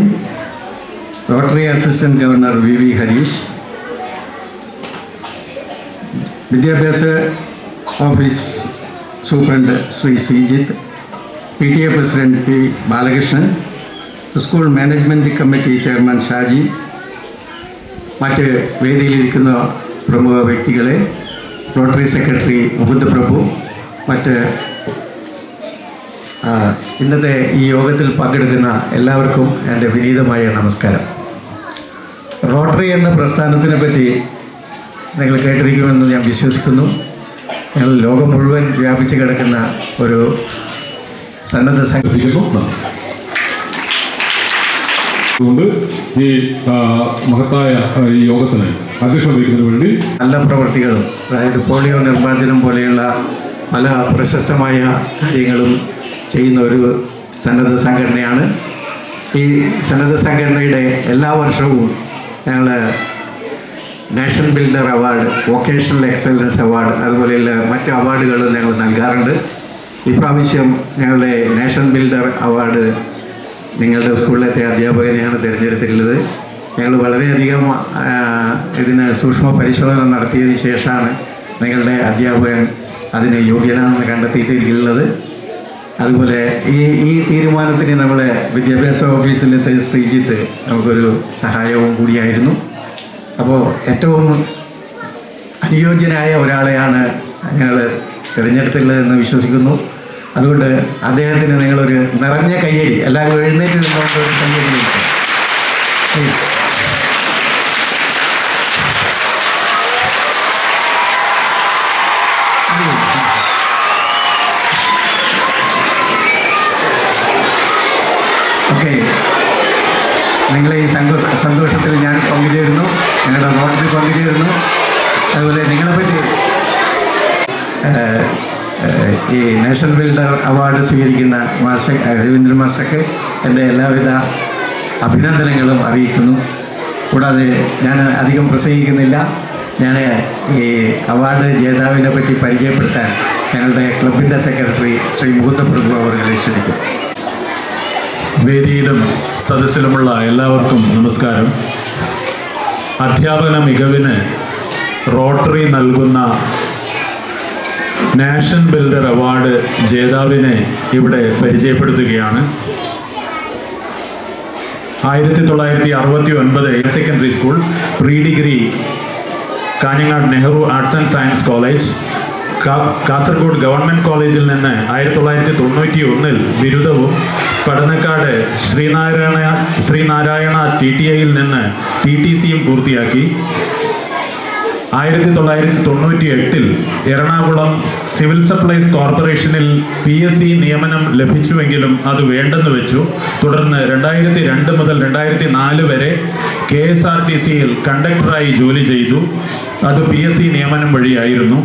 Subramanyam Rotary assistant governor V V Harish വിദ്യാഭ്യാസ office superintendent Shri Sreejith P T A president P Balakrishnan school management committee chairman Shaji മറ്റ് വേദിയിലിരിക്കുന്ന പ്രമുഖ വ്യക്തികളെ rotary secretary Mukund പ്രഭു മറ്റ് ഇന്നത്തെ ഈ യോഗത്തിൽ പങ്കെടുക്കുന്ന എല്ലാവർക്കും എന്റെ വിനീതമായ നമസ്കാരം റോട്ടറി എന്ന പ്രസ്ഥാനത്തിനെ പറ്റി നിങ്ങൾ കേട്ടിരിക്കുമെന്ന് ഞാൻ വിശ്വസിക്കുന്നു ഞങ്ങൾ ലോകം മുഴുവൻ വ്യാപിച്ചു കിടക്കുന്ന ഒരു സന്നദ്ധ സംഘടിപ്പിക്കുന്നു. അതുകൊണ്ട് ഈ മഹത്തായ ഈ യോഗത്തിന് അധ്യക്ഷം വഹിക്കുന്നതിന് വേണ്ടി നല്ല പ്രവർത്തികളും അതായത് പോളിയോ നിർമ്മാർജനം പോലെയുള്ള പല പ്രശസ്തമായ കാര്യങ്ങളും ചെയ്യുന്ന ഒരു സന്നദ്ധ സംഘടനയാണ്. ഈ സന്നദ്ധ സംഘടനയുടെ എല്ലാ വർഷവും ഞങ്ങൾ nation builder award vocational excellence award അതുപോലെയുള്ള മറ്റ് അവാർഡുകളും ഞങ്ങൾ നൽകാറുണ്ട്. ഇപ്രാവശ്യം ഞങ്ങളുടെ നാഷൻ ബിൽഡർ അവാർഡ് നിങ്ങളുടെ സ്കൂളിലത്തെ അധ്യാപകനെയാണ് തിരഞ്ഞെടുത്തിട്ടുള്ളത്. ഞങ്ങൾ വളരെയധികം ഇതിന് സൂക്ഷ്മ പരിശോധന നടത്തിയതിന് ശേഷമാണ് നിങ്ങളുടെ അധ്യാപകൻ അതിന് യോഗ്യനാണെന്ന് കണ്ടെത്തിയിട്ടിരിക്കുന്നത് അതുപോലെ ഈ ഈ തീരുമാനത്തിന് നമ്മളെ വിദ്യാഭ്യാസ ഓഫീസിലത്തെ ശ്രീജിത്ത് നമുക്കൊരു സഹായവും കൂടിയായിരുന്നു. അപ്പോൾ ഏറ്റവും അനുയോജ്യനായ ഒരാളെയാണ് ഞങ്ങൾ തിരഞ്ഞെടുത്തുള്ളതെന്ന് വിശ്വസിക്കുന്നു. അതുകൊണ്ട് അദ്ദേഹത്തിന് നിങ്ങളൊരു നിറഞ്ഞ കയ്യടി എല്ലാവരും എഴുന്നേറ്റ് നിന്നുകൊണ്ട് കയ്യടി കൊടുക്കുക. ഓക്കെ. നിങ്ങളെ ഈ സന്തോഷത്തിൽ ഞാൻ പങ്കുചേരുന്നു. ഞങ്ങളുടെ നോട്ടിൽ പങ്കുചേരുന്നു. അതുപോലെ നിങ്ങളെപ്പറ്റി ഈ നാഷണൽ ബിൽഡർ അവാർഡ് സ്വീകരിക്കുന്ന മാഷ രവീന്ദ്ര മാഷക്ക് എന്റെ എല്ലാവിധ അഭിനന്ദനങ്ങളും അറിയിക്കുന്നു. കൂടാതെ ഞാൻ അധികം പ്രസംഗിക്കുന്നില്ല. ഞാൻ ഈ അവാർഡ് ജേതാവിനെ പറ്റി പരിചയപ്പെടുത്താൻ ഞങ്ങളുടെ ക്ലബിന്റെ സെക്രട്ടറി ശ്രീ മുകുന്ദപ്രഭു അവർ ക്ഷണിക്കും വേദിയിലും സദസ്സിലുമുള്ള എല്ലാവർക്കും നമസ്കാരം. അധ്യാപന മികവിന് റോട്ടറി നൽകുന്ന നാഷൻ ബിൽഡർ അവാർഡ് ജേതാവിനെ ഇവിടെ പരിചയപ്പെടുത്തുകയാണ്. ആയിരത്തി തൊള്ളായിരത്തി അറുപത്തി ഒൻപത് higher secondary school pre degree Kanhangad Nehru arts and science college Kasaragod government കോളേജിൽ നിന്ന് ആയിരത്തി തൊള്ളായിരത്തി തൊണ്ണൂറ്റി ഒന്നിൽ ബിരുദവും പടന്നക്കാട് ശ്രീനാരായണ ശ്രീനാരായണ ടി ടി ഐയിൽ നിന്ന് ടി ടി സിയും പൂർത്തിയാക്കി. ആയിരത്തി തൊള്ളായിരത്തി തൊണ്ണൂറ്റി എട്ടിൽ എറണാകുളം സിവിൽ സപ്ലൈസ് കോർപ്പറേഷനിൽ പി എസ് സി നിയമനം ലഭിച്ചുവെങ്കിലും അത് വേണ്ടെന്ന് വെച്ചു. തുടർന്ന് രണ്ടായിരത്തി രണ്ട് മുതൽ രണ്ടായിരത്തി നാല് വരെ കെ എസ് ആർ ടി സിയിൽ കണ്ടക്ടറായി ജോലി ചെയ്തു. അത് പി എസ് സി നിയമനം വഴിയായിരുന്നു.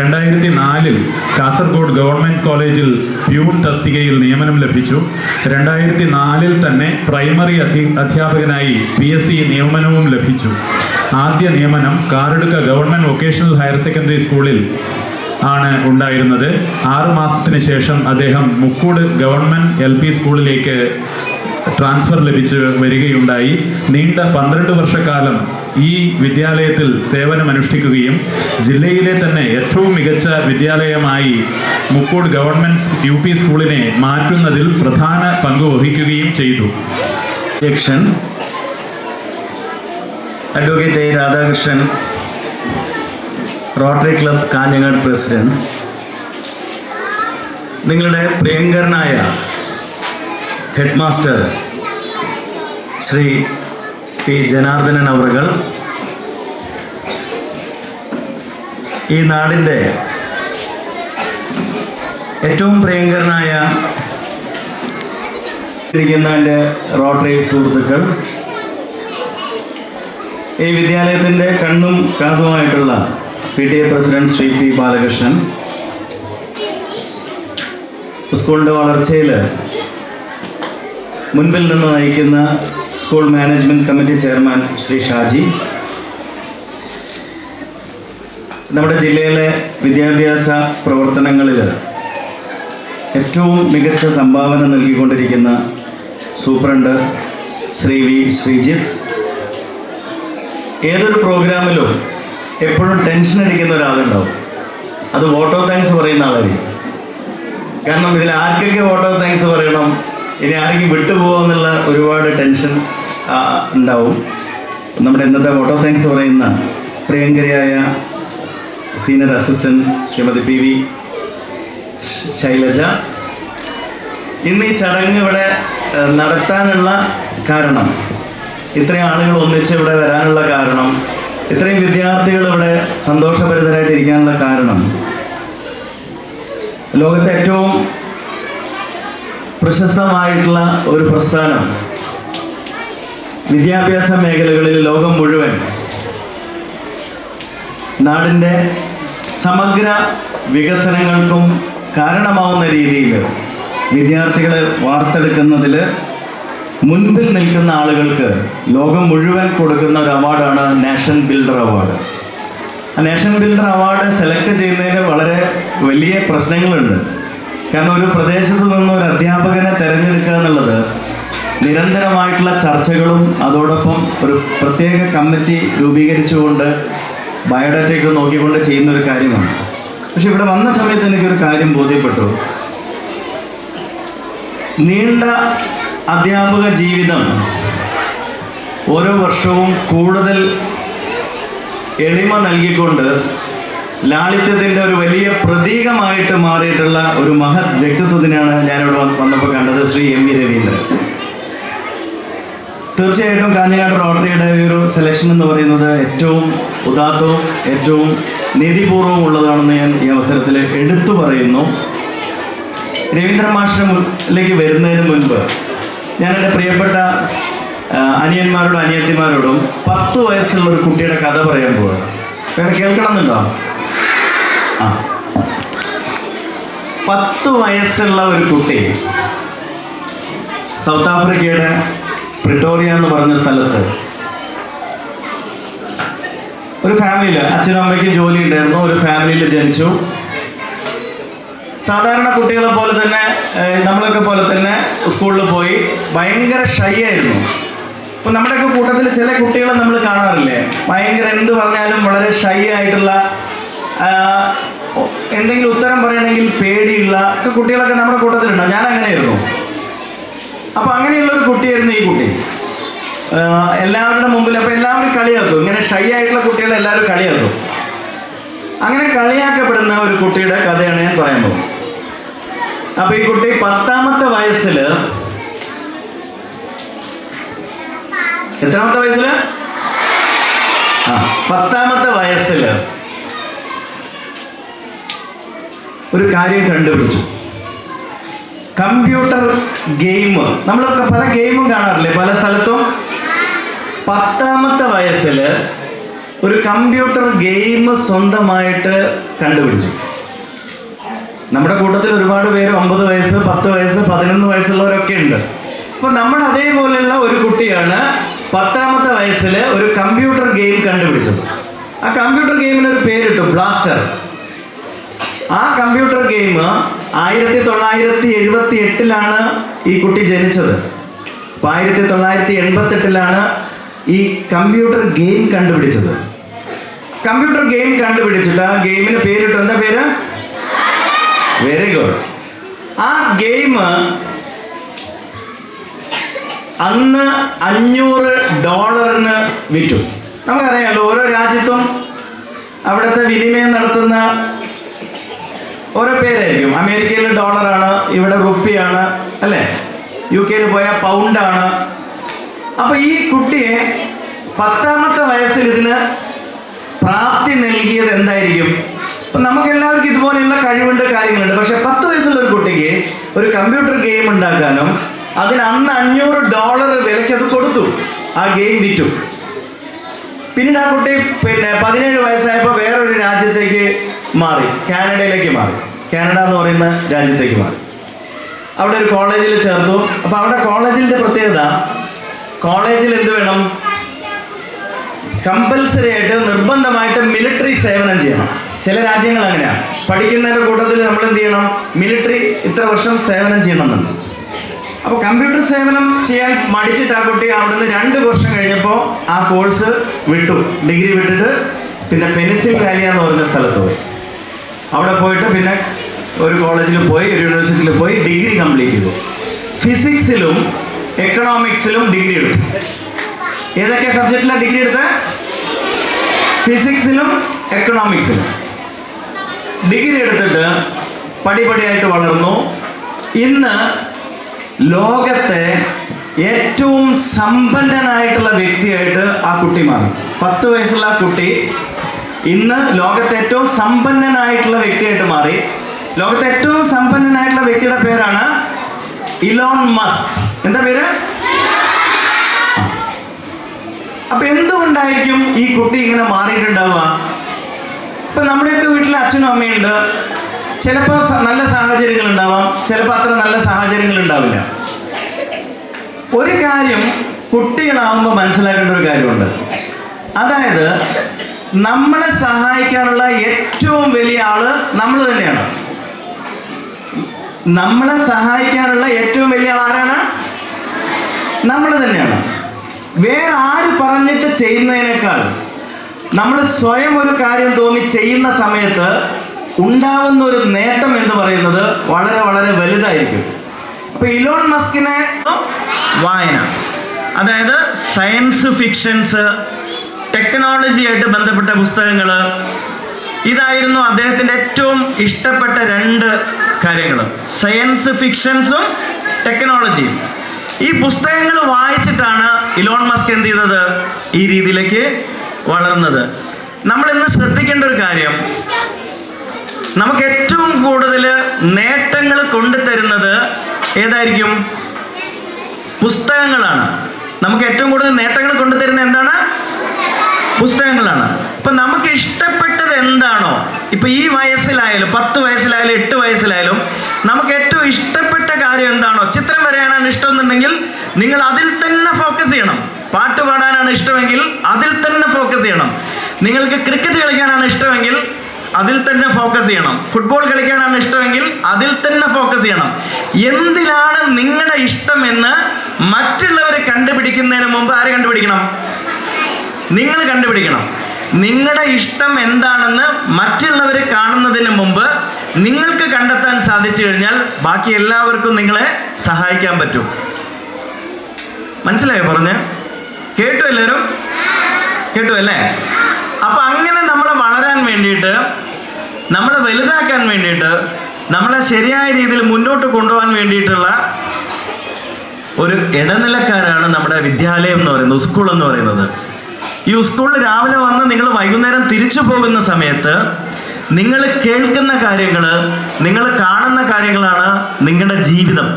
രണ്ടായിരത്തി നാലിൽ കാസർഗോഡ് ഗവൺമെന്റ് കോളേജിൽ പ്യൂൺ തസ്തികയിൽ നിയമനം ലഭിച്ചു. രണ്ടായിരത്തി നാലിൽ തന്നെ പ്രൈമറി അധി അധ്യാപകനായി പി എസ് സി നിയമനവും ലഭിച്ചു. ആദ്യ നിയമനം Karadka government vocational higher secondary സ്കൂളിൽ ആണ് ഉണ്ടായിരുന്നത്. ആറു മാസത്തിന് ശേഷം അദ്ദേഹം മുക്കൂട് ഗവൺമെന്റ് എൽ പി സ്കൂളിലേക്ക് ട്രാൻസ്ഫർ ലഭിച്ചു വരികയുണ്ടായി. നീണ്ട പന്ത്രണ്ട് വർഷക്കാലം ഈ വിദ്യാലയത്തിൽ സേവനമനുഷ്ഠിക്കുകയും ജില്ലയിലെ തന്നെ ഏറ്റവും മികച്ച വിദ്യാലയമായി മുക്കൂട് ഗവൺമെന്റ് യു പി സ്കൂളിനെ മാറ്റുന്നതിൽ പ്രധാന പങ്ക് വഹിക്കുകയും ചെയ്തു. Advocate A. Radhakrishnan Rotary club Kanhangad president നിങ്ങളുടെ പ്രിയങ്കരനായ head master Shri P. Janardhanan അവറുകൾ ഈ നാടിന്റെ ഏറ്റവും പ്രിയങ്കരനായ ഇരിക്കുന്ന എന്റെ റോട്ടറി സുഹൃത്തുക്കൾ ഈ വിദ്യാലയത്തിന്റെ കണ്ണും കാതുമായിട്ടുള്ള P T A president Shri P Balakrishnan. സ്കൂളിന്റെ വളർച്ചയിൽ മുൻപിൽ നിന്ന് നയിക്കുന്ന school management committee chairman Shri Shaji. നമ്മുടെ ജില്ലയിലെ വിദ്യാഭ്യാസ പ്രവർത്തനങ്ങളിൽ ഏറ്റവും മികച്ച സംഭാവന നൽകിക്കൊണ്ടിരിക്കുന്ന സൂപ്രണ്ട് ശ്രീ വി ശ്രീജിത്ത്. ഏതൊരു പ്രോഗ്രാമിലും എപ്പോഴും ടെൻഷൻ അടിക്കുന്ന ഒരാളുണ്ടാവും. അത് വോട്ട് ഓഫ് താങ്ക്സ് പറയുന്ന ആളായിരിക്കും. കാരണം ഇതിൽ ആർക്കൊക്കെ വോട്ട് ഓഫ് താങ്ക്സ് പറയണം? ഇനി ആരെങ്കിലും വിട്ടുപോകാമെന്നുള്ള ഒരുപാട് ടെൻഷൻ ഉണ്ടാവും. നമ്മുടെ ഇന്നത്തെ വോട്ട് ഓഫ് താങ്ക്സ് പറയുന്ന പ്രിയങ്കരിയായ senior assistant Shrimati P V Shailaja. ഇന്ന് ഈ ചടങ്ങ് ഇവിടെ നടത്താനുള്ള കാരണം ഇത്രയും ആളുകൾ ഒന്നിച്ച് ഇവിടെ വരാനുള്ള കാരണം ഇത്രയും വിദ്യാർത്ഥികൾ ഇവിടെ സന്തോഷഭരിതരായിട്ട് ഇരിക്കാനുള്ള കാരണം ലോകത്തെ ഏറ്റവും പ്രശസ്തമായിട്ടുള്ള ഒരു പ്രസ്ഥാനം വിദ്യാഭ്യാസ മേഖലകളിൽ ലോകം മുഴുവൻ നാടിന്റെ സമഗ്ര വികസനങ്ങൾക്കും കാരണമാവുന്ന രീതിയിൽ വിദ്യാർത്ഥികളെ വാർത്തെടുക്കുന്നതിൽ മുൻപിൽ നിൽക്കുന്ന ആളുകൾക്ക് ലോകം മുഴുവൻ കൊടുക്കുന്ന ഒരു അവാർഡാണ് നാഷൻ ബിൽഡർ അവാർഡ്. ആ നാഷൻ ബിൽഡർ അവാർഡ് സെലക്ട് ചെയ്യുന്നതിന് വളരെ വലിയ പ്രശ്നങ്ങളുണ്ട്. കാരണം ഒരു പ്രദേശത്ത് നിന്ന് ഒരു അധ്യാപകനെ തിരഞ്ഞെടുക്കുക എന്നുള്ളത് നിരന്തരമായിട്ടുള്ള ചർച്ചകളും അതോടൊപ്പം ഒരു പ്രത്യേക കമ്മിറ്റി രൂപീകരിച്ചുകൊണ്ട് ബയോഡാറ്റയൊക്കെ നോക്കിക്കൊണ്ട് ചെയ്യുന്ന ഒരു കാര്യമാണ്. പക്ഷെ ഇവിടെ വന്ന സമയത്ത് എനിക്കൊരു കാര്യം ബോധ്യപ്പെട്ടു. നീണ്ട അധ്യാപക ജീവിതം ഓരോ വർഷവും കൂടുതൽ എളിമ നൽകിക്കൊണ്ട് ലാളിത്യത്തിന്റെ ഒരു വലിയ പ്രതീകമായിട്ട് മാറിയിട്ടുള്ള ഒരു മഹത് വ്യക്തിത്വത്തിനാണ് ഞാനിവിടെ വന്ന് വന്നപ്പോൾ കണ്ടത് ശ്രീ എം വി രവീന്ദ്രൻ. തീർച്ചയായിട്ടും കാഞ്ഞങ്ങാട് റോട്ടറിയുടെ ഒരു സെലക്ഷൻ എന്ന് പറയുന്നത് ഏറ്റവും ഉദാത്തവും ഏറ്റവും നീതിപൂർവവും ഉള്ളതാണെന്ന് ഞാൻ ഈ അവസരത്തിൽ എടുത്തു പറയുന്നു. രവീന്ദ്ര മാഷിലേക്ക് വരുന്നതിന് മുൻപ് എന്റെ പ്രിയപ്പെട്ട അനിയന്മാരോടും അനിയത്തിമാരോടും പത്ത് വയസ്സുള്ള ഒരു കുട്ടിയുടെ കഥ പറയാൻ വേറെ കേൾക്കണമെന്നുണ്ടോ? ആ. പത്ത് വയസ്സുള്ള ഒരു കുട്ടി സൗത്ത് ആഫ്രിക്കയുടെ പ്രിട്ടോറിയ എന്ന് പറഞ്ഞ സ്ഥലത്ത് ഒരു ഫാമിലിയിൽ അച്ഛനും അമ്മയ്ക്കും ജോലി ഉണ്ടായിരുന്നു. ഒരു ഫാമിലിയിൽ ജനിച്ചു. സാധാരണ കുട്ടികളെ പോലെ തന്നെ നമ്മളൊക്കെ പോലെ തന്നെ സ്കൂളിൽ പോയി ഭയങ്കര ഷൈ ആയിരുന്നു. ഇപ്പം നമ്മുടെയൊക്കെ കൂട്ടത്തിൽ ചില കുട്ടികളെ നമ്മൾ കാണാറില്ലേ? ഭയങ്കര എന്ത് പറഞ്ഞാലും വളരെ ഷൈ ആയിട്ടുള്ള എന്തെങ്കിലും ഉത്തരം പറയണമെങ്കിൽ പേടിയുള്ള ഒക്കെ കുട്ടികളൊക്കെ നമ്മുടെ കൂട്ടത്തിലുണ്ടാവും ഞാൻ അങ്ങനെയായിരുന്നു. അപ്പം അങ്ങനെയുള്ള ഒരു കുട്ടിയായിരുന്നു ഈ കുട്ടി. എല്ലാവരുടെ മുമ്പിൽ അപ്പം എല്ലാവരും കളിയാക്കും. ഇങ്ങനെ ഷൈ ആയിട്ടുള്ള കുട്ടികളെ എല്ലാവരും കളിയാക്കും. അങ്ങനെ കളിയാക്കപ്പെടുന്ന ഒരു കുട്ടിയുടെ കഥയാണ് ഞാൻ പറയാൻ പോകുന്നത്. അപ്പൊ ഈ കുട്ടി പത്താമത്തെ വയസ്സിൽ എത്രാമത്തെ വയസ്സിൽ? ആ പത്താമത്തെ വയസ്സിൽ ഒരു കാര്യം കണ്ടുപിടിച്ചു. Computer game. നമ്മളൊക്കെ പല ഗെയിമും കാണാറില്ലേ? പല സ്ഥലത്തും. പത്താമത്തെ വയസ്സിൽ ഒരു കമ്പ്യൂട്ടർ ഗെയിം സ്വന്തമായിട്ട് കണ്ടുപിടിച്ചു. നമ്മുടെ കൂട്ടത്തിൽ ഒരുപാട് പേര് ഒമ്പത് വയസ്സ് പത്ത് വയസ്സ് പതിനൊന്ന് വയസ്സുള്ളവരൊക്കെ ഉണ്ട്. അപ്പൊ നമ്മൾ അതേപോലെയുള്ള ഒരു കുട്ടിയാണ് പത്താമത്തെ വയസ്സിൽ ഒരു കമ്പ്യൂട്ടർ ഗെയിം കണ്ടുപിടിച്ചത്. ആ കമ്പ്യൂട്ടർ ഗെയിമിന് ഒരു പേരിട്ടു ബ്ലാസ്റ്റർ ആ കമ്പ്യൂട്ടർ ഗെയിം ആയിരത്തി തൊള്ളായിരത്തി എഴുപത്തി എട്ടിലാണ് ഈ കുട്ടി ജനിച്ചത്. അപ്പൊ ആയിരത്തി തൊള്ളായിരത്തി എൺപത്തി എട്ടിലാണ് ഈ കമ്പ്യൂട്ടർ ഗെയിം കണ്ടുപിടിച്ചത്. കമ്പ്യൂട്ടർ ഗെയിം കണ്ടുപിടിച്ചിട്ട് ആ ഗെയിമിന് പേരിട്ടു. എന്താ പേര്? വെരി ഗുഡ് ആ ഗെയിം അന്ന് അഞ്ഞൂറ് ഡോളറിന് വിറ്റു. നമുക്കറിയാമല്ലോ ഓരോ രാജ്യത്തും അവിടുത്തെ വിനിമയം നടത്തുന്ന ഓരോ പേരായിരിക്കും. അമേരിക്കയിൽ ഡോളറാണ് ഇവിടെ റുപ്പിയാണ് അല്ലേ? യു കെയിൽ പോയാൽ പൗണ്ടാണ്. അപ്പൊ ഈ കുട്ടിയെ പത്താമത്തെ വയസ്സിൽ ഇതിന് പ്രാപ്തി നൽകിയത് എന്തായിരിക്കും? നമുക്ക് എല്ലാവർക്കും ഇതുപോലെയുള്ള കഴിവുണ്ട് കാര്യങ്ങളുണ്ട്. പക്ഷെ പത്ത് വയസ്സുള്ള ഒരു കുട്ടിക്ക് ഒരു കമ്പ്യൂട്ടർ ഗെയിം ഉണ്ടാക്കാനും അതിന് അന്ന് അഞ്ഞൂറ് ഡോളർ വിലയ്ക്ക് അത് കൊടുത്തു. ആ ഗെയിം വിറ്റു. പിന്നീട് ആ കുട്ടി പിന്നെ പതിനേഴ് വയസ്സായപ്പോൾ വേറൊരു രാജ്യത്തേക്ക് മാറി. കാനഡയിലേക്ക് മാറി. കാനഡ എന്ന് പറയുന്ന രാജ്യത്തേക്ക് മാറി. അവിടെ ഒരു കോളേജിൽ ചേർത്തു. അപ്പോൾ അവിടെ കോളേജിന്റെ പ്രത്യേകത കോളേജിൽ എന്ത് വേണം? കമ്പൽസറി ആയിട്ട് നിർബന്ധമായിട്ട് മിലിറ്ററി സേവനം ചെയ്യണം. ചില രാജ്യങ്ങൾ അങ്ങനെയാണ് പഠിക്കുന്നതിന്റെ കൂട്ടത്തിൽ നമ്മൾ എന്ത് ചെയ്യണം? മിലിറ്ററി ഇത്ര വർഷം സേവനം ചെയ്യണമെന്നുണ്ട്. അപ്പോൾ കമ്പ്യൂട്ടർ സേവനം ചെയ്യാൻ മടിച്ചിട്ട് ആ കുട്ടി അവിടുന്ന് രണ്ട് വർഷം കഴിഞ്ഞപ്പോൾ ആ കോഴ്സ് വിട്ടു. ഡിഗ്രി വിട്ടിട്ട് പിന്നെ പെനിസിൽ വാലിയ എന്ന് പറഞ്ഞ സ്ഥലത്ത് പോയി. അവിടെ പോയിട്ട് പിന്നെ ഒരു കോളേജിൽ പോയി ഒരു യൂണിവേഴ്സിറ്റിയിൽ പോയി ഡിഗ്രി കംപ്ലീറ്റ് ചെയ്തു. ഫിസിക്സിലും എക്കണോമിക്സിലും ഡിഗ്രി എടുത്തു. ഏതൊക്കെ സബ്ജക്റ്റിലാണ് ഡിഗ്രി എടുത്തത് ഫിസിക്സിലും എക്കണോമിക്സിലും ഡിഗ്രി എടുത്തിട്ട് പടിപടിയായിട്ട് വളർന്നു. ഇന്ന് ലോകത്തെ ഏറ്റവും സമ്പന്നനായിട്ടുള്ള വ്യക്തിയായിട്ട് ആ കുട്ടി മാറി. പത്ത് വയസ്സുള്ള ആ കുട്ടി ഇന്ന് ലോകത്തെ ഏറ്റവും സമ്പന്നനായിട്ടുള്ള വ്യക്തിയായിട്ട് മാറി. ലോകത്തെ ഏറ്റവും സമ്പന്നനായിട്ടുള്ള വ്യക്തിയുടെ പേരാണ് ഇലോൺ മസ്ക്. എന്താ പേര്? അപ്പൊ എന്തുകൊണ്ടായിരിക്കും ഈ കുട്ടി ഇങ്ങനെ മാറിയിട്ടുണ്ടാവുക? ഇപ്പൊ നമ്മുടെയൊക്കെ വീട്ടിൽ അച്ഛനും അമ്മയുണ്ട് ചിലപ്പോൾ നല്ല സാഹചര്യങ്ങൾ ഉണ്ടാവാം. ചിലപ്പോൾ അത്ര നല്ല സാഹചര്യങ്ങൾ ഉണ്ടാവില്ല. ഒരു കാര്യം കുട്ടികളാവുമ്പോൾ മനസ്സിലാക്കേണ്ട ഒരു കാര്യമുണ്ട്. അതായത് നമ്മളെ സഹായിക്കാനുള്ള ഏറ്റവും വലിയ ആൾ നമ്മൾ തന്നെയാണ്. നമ്മളെ സഹായിക്കാനുള്ള ഏറ്റവും വലിയ ആൾ ആരാണ്? നമ്മൾ തന്നെയാണ്. വേറെ ആര് പറഞ്ഞിട്ട് ചെയ്യുന്നതിനേക്കാൾ നമ്മൾ സ്വയം ഒരു കാര്യം തോന്നി ചെയ്യുന്ന സമയത്ത് ഉണ്ടാവുന്ന ഒരു നേട്ടം എന്ന് പറയുന്നത് വളരെ വളരെ വലുതായിരിക്കും. ഇപ്പൊ ഇലോൺ മസ്കിനെ വായന. അതായത് സയൻസ് ഫിക്ഷൻസ് ടെക്നോളജിയായിട്ട് ബന്ധപ്പെട്ട പുസ്തകങ്ങൾ ഇതായിരുന്നു അദ്ദേഹത്തിന്റെ ഏറ്റവും ഇഷ്ടപ്പെട്ട രണ്ട് കാര്യങ്ങൾ സയൻസ് ഫിക്ഷൻസും ടെക്നോളജിയും. ഈ പുസ്തകങ്ങൾ വായിച്ചിട്ടാണ് ഇലോൺ മസ്ക് എന്ത് ചെയ്തത്? ഈ രീതിയിലേക്ക് വളർന്നത്. നമ്മൾ ഇന്ന് ശ്രദ്ധിക്കേണ്ട ഒരു കാര്യം. നമുക്ക് ഏറ്റവും കൂടുതൽ നേട്ടങ്ങൾ കൊണ്ടുതരുന്നത് ഏതായിരിക്കും? പുസ്തകങ്ങളാണ്. നമുക്ക് ഏറ്റവും കൂടുതൽ നേട്ടങ്ങൾ കൊണ്ടുതരുന്ന എന്താണ്? പുസ്തകങ്ങളാണ്. ഇപ്പൊ നമുക്ക് ഇഷ്ടപ്പെട്ടത് എന്താണോ? ഇപ്പൊ ഈ വയസ്സിലായാലും പത്ത് വയസ്സിലായാലും എട്ട് വയസ്സിലായാലും നമുക്ക് ഏറ്റവും ഇഷ്ടപ്പെട്ട കാര്യം എന്താണോ? ചിത്രം വരയാനാണ് ഇഷ്ടമെന്നുണ്ടെങ്കിൽ നിങ്ങൾ അതിൽ തന്നെ ഫോക്കസ് ചെയ്യണം. പാട്ട് പാടാനാണ് ഇഷ്ടമെങ്കിൽ അതിൽ തന്നെ ഫോക്കസ് ചെയ്യണം. നിങ്ങൾക്ക് ക്രിക്കറ്റ് കളിക്കാനാണ് ഇഷ്ടമെങ്കിൽ അതിൽ തന്നെ ഫോക്കസ് ചെയ്യണം. ഫുട്ബോൾ കളിക്കാനാണ് ഇഷ്ടമെങ്കിൽ അതിൽ തന്നെ ഫോക്കസ് ചെയ്യണം. എന്തിലാണ് നിങ്ങളുടെ ഇഷ്ടം എന്ന് മറ്റുള്ളവർ കണ്ടുപിടിക്കുന്നതിന് മുമ്പ് ആര് കണ്ടുപിടിക്കണം? നിങ്ങൾ കണ്ടുപിടിക്കണം. നിങ്ങളുടെ ഇഷ്ടം എന്താണെന്ന് മറ്റുള്ളവർ കാണുന്നതിന് മുമ്പ് നിങ്ങൾക്ക് കണ്ടെത്താൻ സാധിച്ചു കഴിഞ്ഞാൽ ബാക്കി എല്ലാവർക്കും നിങ്ങളെ സഹായിക്കാൻ പറ്റും. മനസ്സിലായോ പറഞ്ഞ്? കേട്ടു എല്ലാവരും? കേട്ടു അല്ലേ? അപ്പൊ അങ്ങനെ നമ്മളെ വളരാൻ വേണ്ടിയിട്ട് നമ്മളെ വലുതാക്കാൻ വേണ്ടിയിട്ട് നമ്മളെ ശരിയായ രീതിയിൽ മുന്നോട്ട് കൊണ്ടുപോകാൻ വേണ്ടിയിട്ടുള്ള ഒരു ഇടനിലക്കാരാണ് നമ്മുടെ വിദ്യാലയം എന്ന് പറയുന്നത് സ്കൂൾ എന്ന് പറയുന്നത്. ഈ സ്കൂളിൽ രാവിലെ വന്ന് നിങ്ങൾ വൈകുന്നേരം തിരിച്ചു പോകുന്ന സമയത്ത് നിങ്ങൾ കേൾക്കുന്ന കാര്യങ്ങൾ നിങ്ങൾ കാണുന്ന കാര്യങ്ങളാണ് നിങ്ങളുടെ ജീവിതം.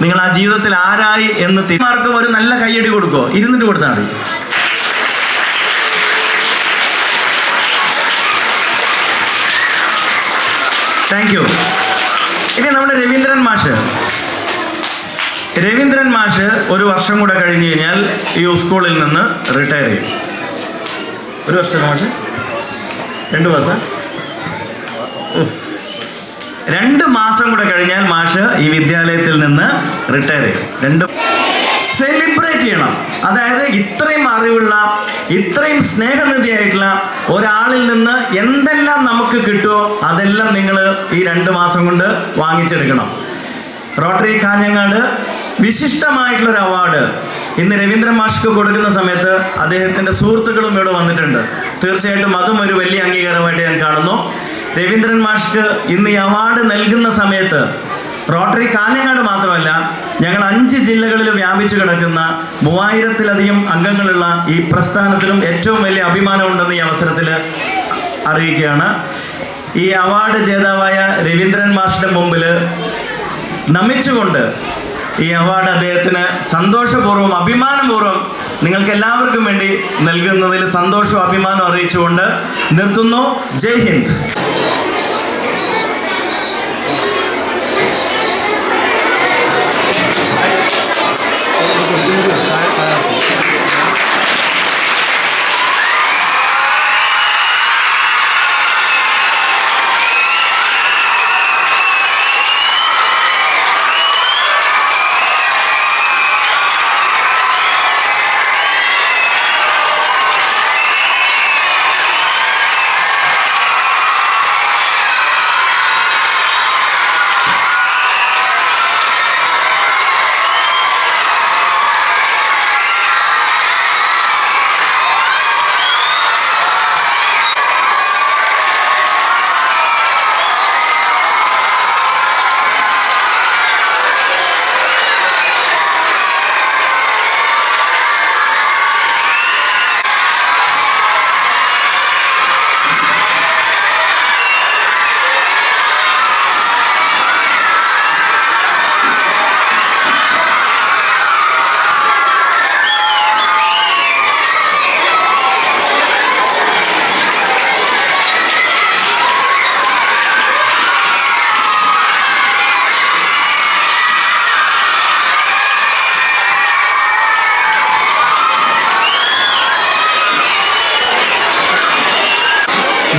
നിങ്ങൾ ആ ജീവിതത്തിൽ ആരായി എന്ന് തീർമാർക്കും ഒരു നല്ല കയ്യടി കൊടുക്കോ? ഇരുന്നിട്ട് കൊടുത്താൽ മതി. താങ്ക് യു ഇനി നമ്മുടെ രവീന്ദ്രൻ മാഷ്. രവീന്ദ്രൻ മാഷ് ഒരു വർഷം കൂടെ കഴിഞ്ഞു കഴിഞ്ഞാൽ ഈ സ്കൂളിൽ നിന്ന് റിട്ടയർ ചെയ്യും. ഒരു വർഷം മാഷ്. രണ്ട് മാസം. രണ്ട് മാസം കൂടെ കഴിഞ്ഞാൽ മാഷ് ഈ വിദ്യാലയത്തിൽ നിന്ന് റിട്ടയർ ചെയ്യും. രണ്ട് സെലിബ്രേറ്റ് ചെയ്യണം. അതായത് ഇത്രയും അറിവുള്ള ഇത്രയും സ്നേഹനിധിയായിട്ടുള്ള ഒരാളിൽ നിന്ന് എന്തെല്ലാം നമുക്ക് കിട്ടുമോ അതെല്ലാം നിങ്ങൾ ഈ രണ്ട് മാസം കൊണ്ട് വാങ്ങിച്ചെടുക്കണം. റോട്ടറി കാഞ്ഞങ്ങാട് വിശിഷ്ടമായിട്ടുള്ള ഒരു അവാർഡ് ഇന്ന് രവീന്ദ്രൻ മാഷ്ക്ക് കൊടുക്കുന്ന സമയത്ത് അദ്ദേഹത്തിന്റെ സുഹൃത്തുക്കളും ഇവിടെ വന്നിട്ടുണ്ട്. തീർച്ചയായിട്ടും അതും ഒരു വലിയ രവീന്ദ്രൻ മാഷ്ക്ക് ഇന്ന് ഈ അവാർഡ് നൽകുന്ന സമയത്ത് റോട്ടറി കാഞ്ഞങ്ങാട് മാത്രമല്ല ഞങ്ങൾ അഞ്ച് ജില്ലകളിൽ വ്യാപിച്ചു കിടക്കുന്ന മൂവായിരത്തിലധികം അംഗങ്ങളുള്ള ഈ പ്രസ്ഥാനത്തിലും ഏറ്റവും വലിയ അഭിമാനമുണ്ടെന്ന് ഈ അവസരത്തിൽ അറിയിക്കുകയാണ്. ഈ അവാർഡ് ജേതാവായ രവീന്ദ്രൻ മാഷിന്റെ മുമ്പിൽ നമിച്ചുകൊണ്ട് ഈ അവാർഡ് അദ്ദേഹത്തിന് സന്തോഷപൂർവം അഭിമാനപൂർവം നിങ്ങൾക്ക് എല്ലാവർക്കും വേണ്ടി നൽകുന്നതിൽ സന്തോഷവും അഭിമാനവും അറിയിച്ചുകൊണ്ട് നിർത്തുന്നു. ജയ് ഹിന്ദ്.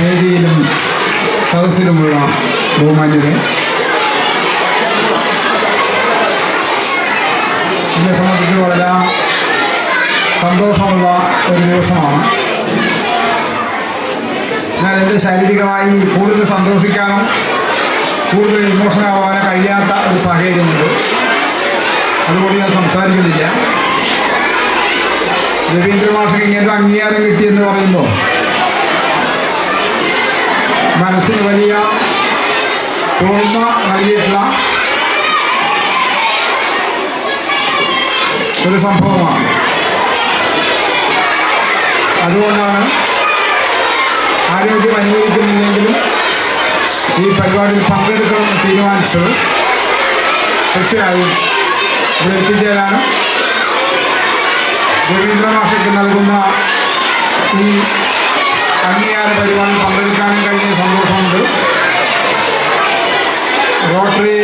വേദിയിലും സദസ്സിലുമുള്ള ബഹുമാന്യരെ. എന്നെ സംബന്ധിച്ച് വളരെ സന്തോഷമുള്ള ഒരു ദിവസമാണ്. ഞാൻ എന്റെ ശാരീരികമായി കൂടുതൽ സന്തോഷിക്കാനും കൂടുതൽ ഇമോഷനാവാനും കഴിയാത്ത ഒരു സാഹചര്യമുണ്ട്. അതുകൊണ്ട് ഞാൻ സംസാരിക്കുന്നില്ല. രവീന്ദ്ര മാഷക്ക് ഇങ്ങനെ അംഗീകാരം കിട്ടിയെന്ന് പറയുമ്പോൾ മനസ്സിന് വലിയ ഓർമ്മ നൽകിയിട്ടുള്ള ഒരു സംഭവമാണ്. അതുകൊണ്ടാണ് ആരോഗ്യം അനുഭവിക്കുന്നില്ലെങ്കിലും ഈ പരിപാടിയിൽ പങ്കെടുക്കണമെന്ന് തീരുമാനിച്ചത് തീർച്ചയായും ഇവിടെ എത്തിച്ചേരാനും രവീന്ദ്രനാഥയ്ക്ക് നൽകുന്ന ഈ അംഗീകാര പരിപാടിയിൽ പങ്കെടുക്കാനും കഴിഞ്ഞ സന്തോഷമുണ്ട്. റോട്ടറി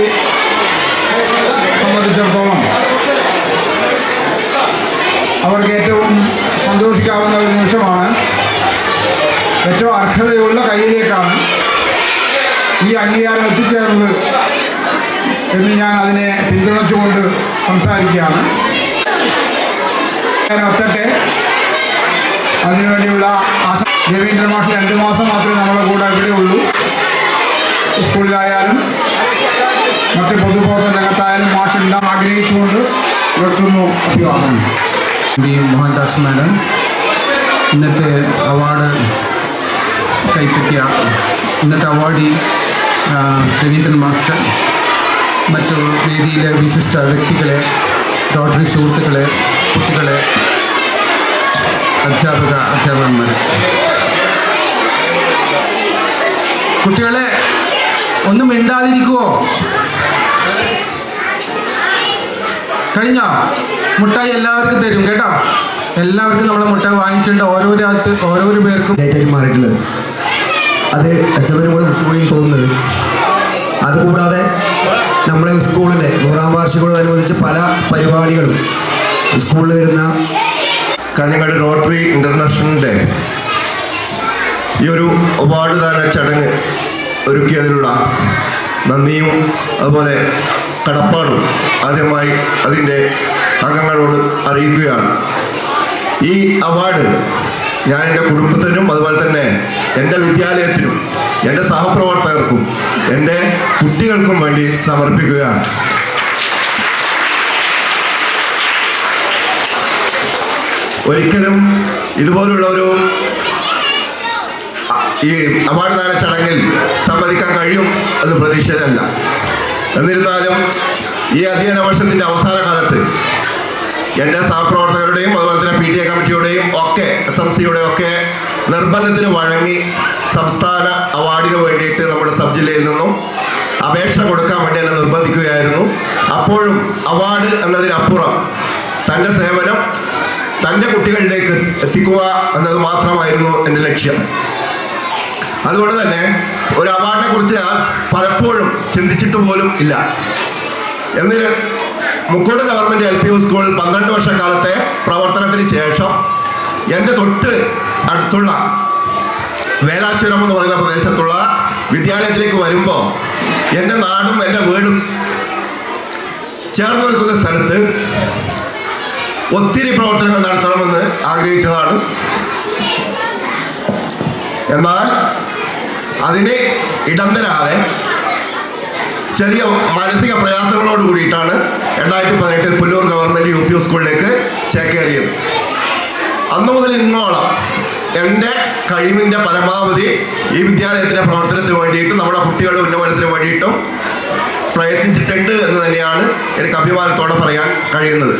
സംബന്ധിച്ചിടത്തോളം അവർക്ക് ഏറ്റവും സന്തോഷിക്കാവുന്ന ഒരു നിമിഷമാണ്. ഏറ്റവും അർഹതയുള്ള കയ്യിലേക്കാണ് ഈ അംഗീകാരം എത്തിച്ചേർന്നത് എന്ന് ഞാൻ അതിനെ പിന്തുണച്ചുകൊണ്ട് സംസാരിക്കുകയാണ്. ഒത്തട്ടെ അതിനുവേണ്ടിയുള്ള ആശ രവീന്ദ്ര മാഷ് രണ്ട് മാസം മാത്രമേ നമ്മുടെ കൂടെ ഇവിടെ ഉള്ളൂ. സ്കൂളിലായാലും മറ്റ് പൊതുബോധ രംഗത്തായാലും മാഷ് ഉണ്ടാകാൻ ആഗ്രഹിച്ചുകൊണ്ട് നിർത്തുന്നു അഭിവാദനം. ബി. മോഹൻദാസ് മാഡം ഇന്നത്തെ അവാർഡ് കൈപ്പറ്റിയ ഇന്നത്തെ അവാർഡി രവീന്ദ്രൻ മാസ്റ്റർ മറ്റു വേദിയിലെ വിശിഷ്ട വ്യക്തികളെ ഡോക്ടറി സുഹൃത്തുക്കളെ കുട്ടികളെ അധ്യാപക അധ്യാപകന്മാർ. കുട്ടികളെ ഒന്നും മിണ്ടാതിരിക്കുവോ? കഴിഞ്ഞോ? മുട്ടായി എല്ലാവർക്കും തരും കേട്ടോ? എല്ലാവർക്കും നമ്മളെ മുട്ടായി വാങ്ങിച്ചിട്ടുണ്ട് ഓരോരോ ഓരോ പേർക്കും. മാറിയിട്ടുള്ളത്. അത് അച്ഛനും കൂടെ വിട്ടുപോയി തോന്നുന്നത്. അതുകൂടാതെ നമ്മുടെ സ്കൂളിലെ നൂറാം വാർഷികോടനുബന്ധിച്ച് പല പരിപാടികളും സ്കൂളിൽ വരുന്ന കാഞ്ഞങ്ങാട് റോട്ടറി ഇന്റർനാഷണലിന്റെ ഈ ഒരു അവാർഡ് ദാന ചടങ്ങ് ഒരുക്കിയതിലുള്ള നന്ദിയും അതുപോലെ കടപ്പാടും ആദ്യമായി അതിന്റെ അംഗങ്ങളോട് അറിയിക്കുകയാണ്. ഈ അവാർഡ് ഞാൻ എന്റെ കുടുംബത്തിനും അതുപോലെ തന്നെ എന്റെ വിദ്യാലയത്തിനും എന്റെ സഹപ്രവർത്തകർക്കും എന്റെ കുട്ടികൾക്കും വേണ്ടി സമർപ്പിക്കുകയാണ്. ഒരിക്കലും ഇതുപോലുള്ള ഒരു ഈ അവാർഡ് ദാന ചടങ്ങിൽ സംവദിക്കാൻ കഴിയും എന്ന് പ്രതീക്ഷിച്ചതല്ല. എന്നിരുന്നാലും ഈ അധ്യയന വർഷത്തിന്റെ അവസാന കാലത്ത് എന്റെ സഹപ്രവർത്തകരുടെയും അതുപോലെ തന്നെ പി ടി എ കമ്മിറ്റിയുടെയും ഒക്കെ എസ് എം സിയുടെയും ഒക്കെ നിർബന്ധത്തിന് വഴങ്ങി സംസ്ഥാന അവാർഡിന് വേണ്ടിയിട്ട് നമ്മുടെ സബ് ജില്ലയിൽ നിന്നും അപേക്ഷ കൊടുക്കാൻ വേണ്ടി എന്നെ നിർബന്ധിക്കുകയായിരുന്നു. അപ്പോഴും അവാർഡ് എന്നതിനപ്പുറം തന്റെ സേവനം തന്റെ കുട്ടികളിലേക്ക് എത്തിക്കുക എന്നത് മാത്രമായിരുന്നു എന്റെ ലക്ഷ്യം. അതുകൊണ്ട് തന്നെ ഒരു അവാർഡിനെ കുറിച്ച് ഞാൻ പലപ്പോഴും ചിന്തിച്ചിട്ട് പോലും ഇല്ല. എന്നിട്ട് Mukkoot government L P U school പന്ത്രണ്ട് വർഷക്കാലത്തെ പ്രവർത്തനത്തിന് ശേഷം എന്റെ തൊട്ട് അടുത്തുള്ള വേലാശ്വരം എന്ന് പറയുന്ന പ്രദേശത്തുള്ള വിദ്യാലയത്തിലേക്ക് വരുമ്പോൾ എന്റെ നാടും എന്റെ വീടും ചേർന്ന് നിൽക്കുന്ന സ്ഥലത്ത് ഒത്തിരി പ്രവർത്തനങ്ങൾ നടത്തണമെന്ന് ആഗ്രഹിച്ചതാണ്. എന്നാൽ അതിന് ഇടം തരാതെ ചെറിയ മാനസിക പ്രയാസങ്ങളോട് കൂടിയിട്ടാണ് രണ്ടായിരത്തി പതിനെട്ടിൽ പുല്ലൂർ ഗവൺമെന്റ് യു പി സ്കൂളിലേക്ക് ചേക്കേറിയത്. അന്നു മുതൽ ഇന്നോളം എന്റെ കഴിവിന്റെ പരമാവധി ഈ വിദ്യാലയത്തിന്റെ പ്രവർത്തനത്തിന് വേണ്ടിയിട്ടും നമ്മുടെ കുട്ടികളുടെ ഉന്നമനത്തിന് വേണ്ടിയിട്ടും പ്രയത്നിച്ചിട്ടുണ്ട് എന്ന് തന്നെയാണ് എനിക്ക് അഭിമാനത്തോടെ പറയാൻ കഴിയുന്നത്.